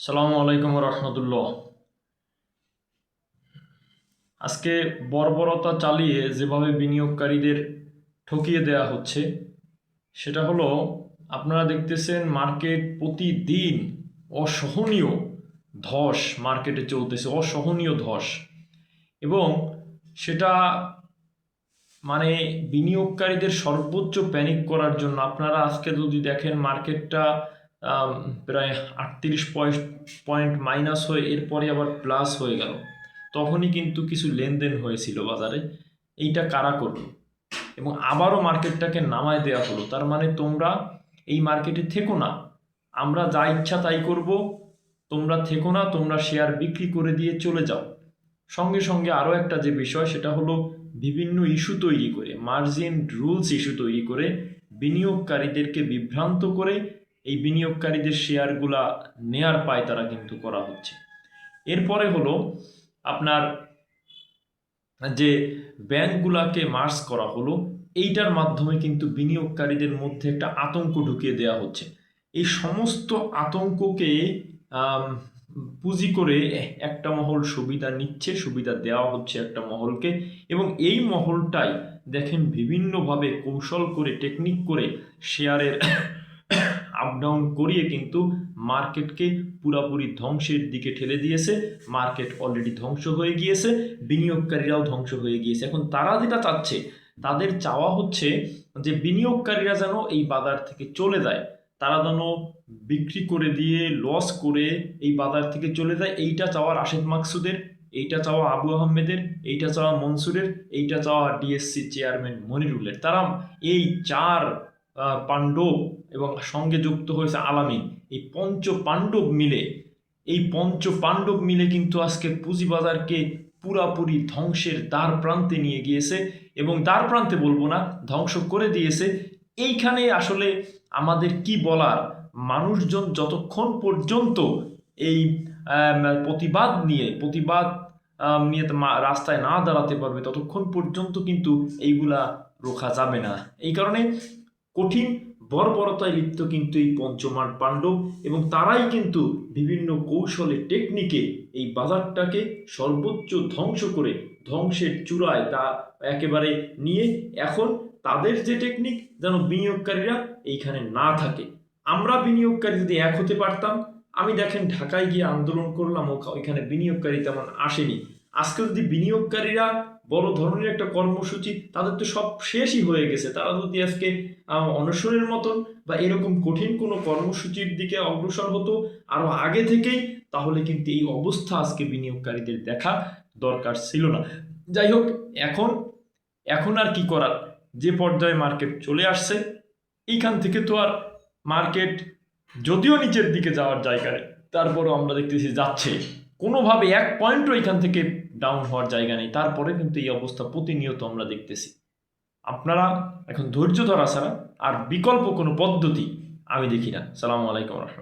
সালামু আলাইকুম রহমতুল্লাহ। আজকে বর্বরতা চালিয়ে যেভাবে বিনিয়োগকারীদের ঠকিয়ে দেওয়া হচ্ছে, সেটা হলো আপনারা দেখতেছেন মার্কেট প্রতিদিন অসহনীয় ধস মার্কেটে চলতেছে, অসহনীয় ধস। এবং সেটা মানে বিনিয়োগকারীদের সর্বোচ্চ প্যানিক করার জন্য আপনারা আজকে যদি দেখেন মার্কেটটা প্রায় আটত্রিশ পয়েন্ট মাইনাস হয়ে এরপরে আবার প্লাস হয়ে গেল। তখনই কিন্তু কিছু লেনদেন হয়েছিল বাজারে। এইটা কারা করল? এবং আবারও মার্কেটটাকে নামায় দেওয়া হলো। তার মানে তোমরা এই মার্কেটে থেকো না। আমরা যা ইচ্ছা তাই করব। তোমরা থেকো না, তোমরা শেয়ার বিক্রি করে দিয়ে চলে যাও। সঙ্গে সঙ্গে আরও একটা যে বিষয়, সেটা হলো বিভিন্ন ইস্যু তৈরি করে মার্জিন রুলস ইস্যু তৈরি করে, বিনিয়োগকারীদেরকে বিভ্রান্ত করে এই বিনিয়োগকারীদের শেয়ারগুলা নেয়ার পায় তারা কিন্তু করা হচ্ছে। এরপরে হলো আপনার যে ব্যাংকগুলাকে মার্জ করা হলো, এইটার মাধ্যমে কিন্তু বিনিয়োগকারীদের মধ্যে একটা আতঙ্ক ঢুকিয়ে দেওয়া হচ্ছে। এই সমস্ত আতঙ্ককে পুঁজি করে একটা মহল সুবিধা নিচ্ছে, সুবিধা দেওয়া হচ্ছে একটা মহলকে এবং এই মহলটাই দেখেন বিভিন্নভাবে কৌশল করে, টেকনিক করে শেয়ারের আপ ডাউন করিয়ে কিন্তু মার্কেটকে পুরাপুরি ধ্বংসের দিকে ঠেলে দিয়েছে। মার্কেট অলরেডি ধ্বংস হয়ে গিয়েছে, বিনিয়োগকারীরাও ধ্বংস হয়ে গিয়েছে। এখন তারা যেটা চাচ্ছে, তাদের চাওয়া হচ্ছে যে বিনিয়োগকারীরা যেন এই বাজার থেকে চলে যায়। তারা যেন বিক্রি করে দিয়ে লস করে এই বাজার থেকে চলে যায়। এইটা চাওয়া রাশেদ মাকসুদের, এইটা চাওয়া আবু আহমেদের, এইটা চাওয়া মনসুরের, এইটা চাওয়া ডিএসসি চেয়ারম্যান মনিরুলের। তারা এই চার পাণ্ডব এবং সঙ্গে যুক্ত হয়েছে আলামিন এই পঞ্চ পাণ্ডব মিলে, এই পঞ্চ পাণ্ডব মিলে কিন্তু আজকে পুঁজিবাজারকে পুরাপুরি ধ্বংসের দ্বার প্রান্তে নিয়ে গিয়েছে এবং দ্বার প্রান্তে বলব না, ধ্বংস করে দিয়েছে। এইখানে আসলে আমাদের কি বলার? মানুষজন যতক্ষণ পর্যন্ত এই প্রতিবাদ নিয়ে প্রতিবাদ নিয়ে রাস্তায় না দাঁড়াতে পারবে, ততক্ষণ পর্যন্ত কিন্তু এইগুলা রোখা যাবে না। এই কারণে কঠিন বর্বরতায় লিপ্ত কিন্তু এই পঞ্চমান পাণ্ডব এবং তারাই কিন্তু বিভিন্ন কৌশলে টেকনিকে এই বাজারটাকে সর্বোচ্চ ধ্বংস করে ধ্বংসের চূড়ায় তা একেবারে নিয়ে এখন তাদের যে টেকনিক যেন বিনিয়োগকারীরা এইখানে না থাকে। আমরা বিনিয়োগকারী যদি এক হতে পারতাম, আমি দেখেন ঢাকায় গিয়ে আন্দোলন করলাম, ওখা- ওইখানে বিনিয়োগকারী তেমন আসেনি। আজকে যদি বিনিয়োগকারীরা বড় ধরনের একটা কর্মসূচি, তাদের তো সব শেষই হয়ে গেছে। তারা যদি আজকে অনশনের মতন বা এরকম কঠিন কোনো কর্মসূচির দিকে অগ্রসর হতো আরও আগে থেকেই, তাহলে কিন্তু এই অবস্থা আজকে বিনিয়োগকারীদের দেখা দরকার ছিল না। যাই হোক, এখন এখন আর কি করার? যে পর্যায়ে মার্কেট চলে আসছে, এইখান থেকে তো আর মার্কেট যদিও নিচের দিকে যাওয়ার জায়গায়, তারপরও আমরা দেখতেছি যাচ্ছে। কোনোভাবে এক পয়েন্টও এখান থেকে ডাউন হওয়ার জায়গা নেই। তারপরে কিন্তু এই অবস্থা প্রতিনিয়ত আমরা দেখতেছি। আপনারা এখন ধৈর্য ধরা ছাড়া আর বিকল্প কোনো পদ্ধতি আমি দেখি না। সালামু আলাইকুম রহমতুল্লাহ।